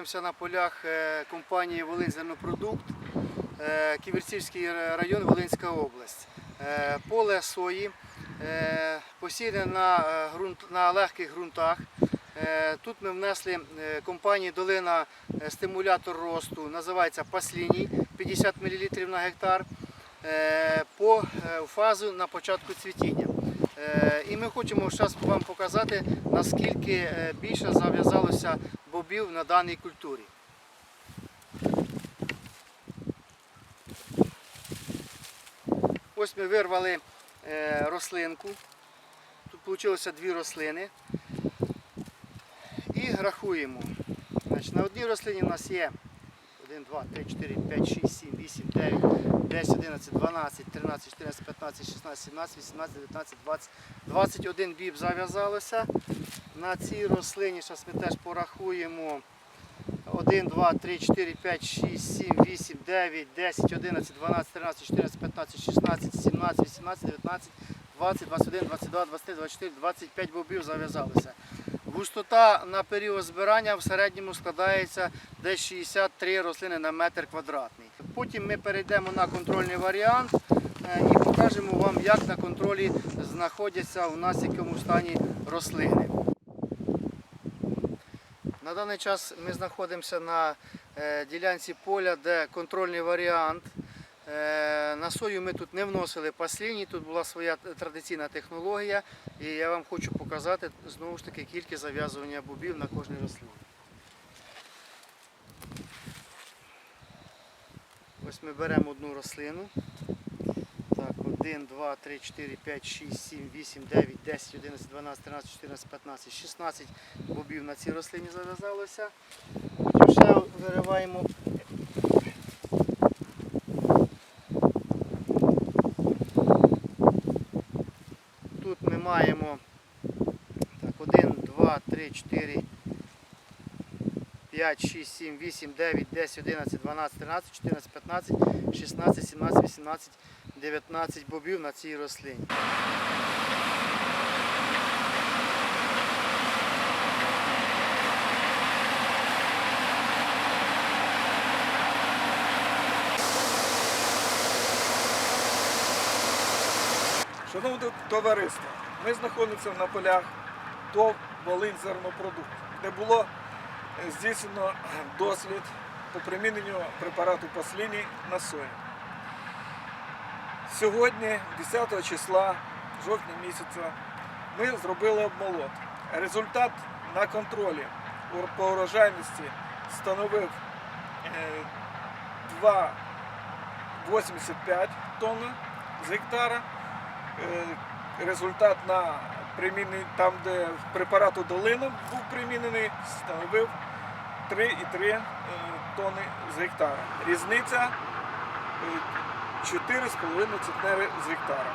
знаходимося на полях е, компанії Волинь Зернопродукт, е, Ківерцівський район, Волинська область. Е, Поле сої посіяне на, на легких ґрунтах. Тут ми внесли компанії Долина стимулятор росту, називається Пасліній, 50 мл на гектар, по е, фазу на початку цвітіння. Е, І ми хочемо зараз вам показати, наскільки е, більше зав'язалося бобів на даній культурі. Ось ми вирвали е, рослинку. Тут вийшло дві рослини. І рахуємо. На одній рослині у нас є 1, 2, 3, 4, 5, 6, 7, 8, 9, 10, 11, 12, 13, 14, 15, 16, 17, 18, 19, 20. 21 біб зав'язалося. На цій рослині зараз ми теж порахуємо. 1, 2, 3, 4, 5, 6, 7, 8, 9, 10, 11, 12, 13, 14, 15, 16, 17, 18, 19, 20, 21, 22, 23, 24, 25 бобів зав'язалося. Густота на період збирання в середньому складається десь 63 рослини на метр квадратний. Потім ми перейдемо на контрольний варіант е, і покажемо вам, як на контролі знаходяться у нас в якому стані рослини. На даний час ми знаходимося на е, ділянці поля, де контрольний варіант. Е, На сою ми тут не вносили пасліні, тут була своя традиційна технологія. І я вам хочу показати знову ж таки кількість зав'язування бобів на кожній рослині. Ось ми беремо одну рослину. Так, 1, 2, 3, 4, 5, 6, 7, 8, 9, 10, 11, 12, 13, 14, 15, 16 бобів на цій рослині зав'язалося. Ще вириваємо. Тут ми маємо так, 1, 2, 3, 4, 5, 6, 7, 8, 9, 10, 11, 12, 13, 14, 15, 16, 17, 18, 19 бобів на цій рослині. Шановне товариство, ми знаходимося на полях ТОВ Волинь зернопродукт, де було е, здійснено е, дослід по приміненню препарату Пасліні на сою. Сьогодні, 10 числа жовтня місяця, ми зробили обмолот. Результат на контролі по урожайності становив е, 2,85 тонни з гектара. Е, результат на приміненні, там, де препарату долину був примінений, становив 3,3 е, тонни з гектара. Різниця е, 4,5 центнери з гектара.